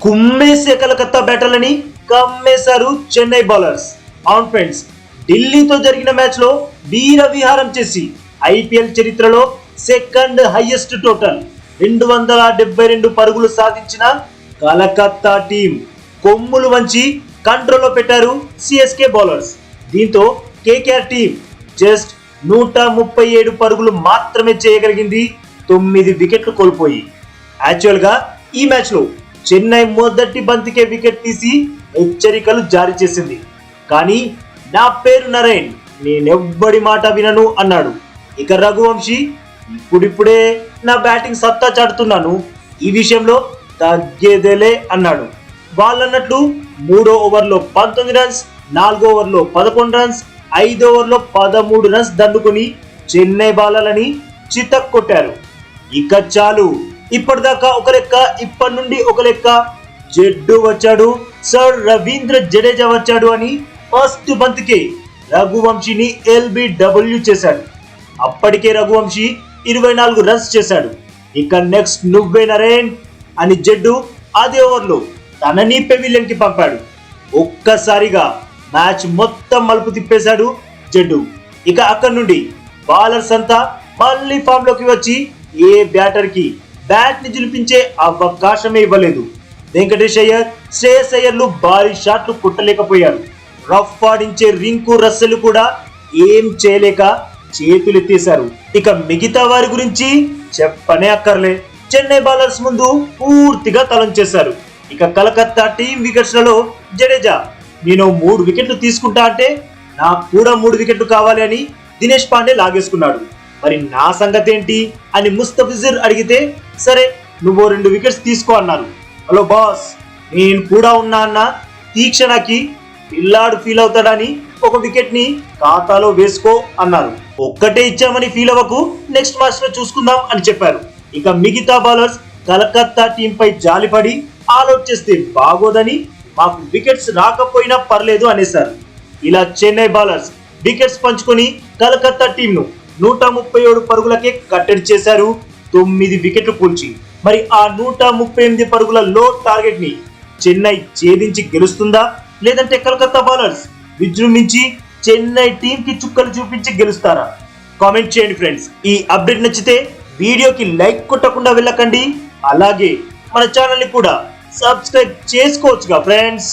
కుమ్మేసే కలకత్తా బ్యాటర్లని కమ్మేశారు చెన్నై బౌలర్స్ అవును ఫ్రెండ్స్ ఢిల్లీతో జరిగిన మ్యాచ్లో వీర విహారం చేసి ఐపీఎల్ చరిత్రలో సెకండ్ హైయెస్ట్ టోటల్ రెండు వందల డెబ్బై రెండు పరుగులు సాధించిన కలకత్తా టీం కొమ్ములు వంచి కంట్రోల్లో పెట్టారు సిఎస్కే బౌలర్స్ దీంతో కేకేఆర్ టీం జస్ట్ నూట ముప్పై ఏడు పరుగులు మాత్రమే చేయగలిగింది తొమ్మిది వికెట్లు కోల్పోయి. యాక్చువల్గా ఈ మ్యాచ్లో చెన్నై మొదటి బంతికే వికెట్ తీసి హెచ్చరికలు జారీ చేసింది. కానీ నా పేరు నరేన్ నేనెవ్వడి మాట వినను అన్నాడు. ఇక రఘువంశీ ఇప్పుడిప్పుడే నా బ్యాటింగ్ సత్తా చాటుతున్నాను. ఈ విషయంలో తగ్గేదేలే అన్నాడు. వాళ్ళన్నట్లు మూడో ఓవర్లో పంతొమ్మిది రన్స్ నాలుగో ఓవర్లో పదకొండు రన్స్ ఐదో ఓవర్లో పదమూడు రన్స్ దండుకుని చెన్నై బాలలని చితక్ కొట్టారు ఇక చాలు. ఇప్పటిదాకా ఒక లెక్క ఇప్పటి నుండి ఒక లెక్క. జడ్డు వచ్చాడు సర్ రవీంద్ర జడేజా వచ్చాడు అని ఫస్ట్ బంతికి రఘువంశీని ఎల్బిడబ్ల్యూ చేశాడు. అప్పటికే రఘువంశీ ఇరవై నాలుగు రన్స్ చేశాడు. ఇక నెక్స్ట్ నువ్వే నరేన్ అని జడ్డు అదే ఓవర్లో తనని పెవిలియన్కి పంపాడు. ఒక్కసారిగా మ్యాచ్ మొత్తం మలుపు తిప్పేశాడు జడ్డు. ఇక అక్కడి నుండి బౌలర్స్ అంతా మళ్ళీ ఫామ్లోకి వచ్చి ఏ బ్యాటర్కి బ్యాట్ని జులిపించే అవకాశమే ఇవ్వలేదు. వెంకటేష్ అయ్యర్ శ్రేయస్ అయ్యర్లు భారీ షాట్లు కుట్టలేకపోయారు. రఫ్ ఆడించే రింకు రస్సెలు కూడా ఏం చేయలేక చేతులెత్తేశారు. ఇక మిగతా వారి గురించి చెప్పనే అక్కర్లే. చెన్నై బౌలర్స్ ముందు పూర్తిగా తలం చేశారు. ఇక కలకత్తా టీం వికెట్స్లలో జడేజా నేను మూడు వికెట్లు తీసుకుంటా అంటే నాకు కూడా మూడు వికెట్లు కావాలి అని దినేష్ పాండే లాగేసుకున్నాడు. మరి నా సంగతి ఏంటి అని ముస్తఫిజుర్ అడిగితే సరే నువ్వు రెండు వికెట్స్ తీసుకో అన్నారు. హలో బాస్ నేను కూడా ఉన్నా అన్న తీక్షణకి పిల్లాడు ఫీల్ అవుతాడని ఒక వికెట్ని ఖాతాలో వేసుకో అన్నారు. ఒక్కటే ఇచ్చామని ఫీల్ అవ్వకు నెక్స్ట్ మ్యాచ్లో చూసుకుందాం అని చెప్పారు. ఇక మిగతా బౌలర్స్ కలకత్తా టీం పై జాలిపడి ఆలోచిస్తే చేస్తే బాగోదని మాకు వికెట్స్ రాకపోయినా పర్లేదు అనేశారు. ఇలా చెన్నై బౌలర్స్ వికెట్స్ పంచుకొని కలకత్తా టీంను నూట ముప్పై ఏడు పరుగులకే కట్టడి చేశారు. తొమ్మిది వికెట్లు కూల్చి. మరి ఆ నూట ముప్పై ఎనిమిది పరుగుల లో టార్గెట్ని చెన్నై ఛేదించి గెలుస్తుందా? లేదంటే కలకత్తా బౌలర్స్ విజృంభించి చెన్నై టీం కి చుక్కలు చూపించి గెలుస్తారా? కామెంట్ చేయండి ఫ్రెండ్స్ ఈ అప్డేట్ నచ్చితే వీడియోకి లైక్ కొట్టకుండా వెళ్ళకండి. అలాగే మన ఛానల్ని కూడా సబ్స్క్రైబ్ చేసుకోవచ్చుగా ఫ్రెండ్స్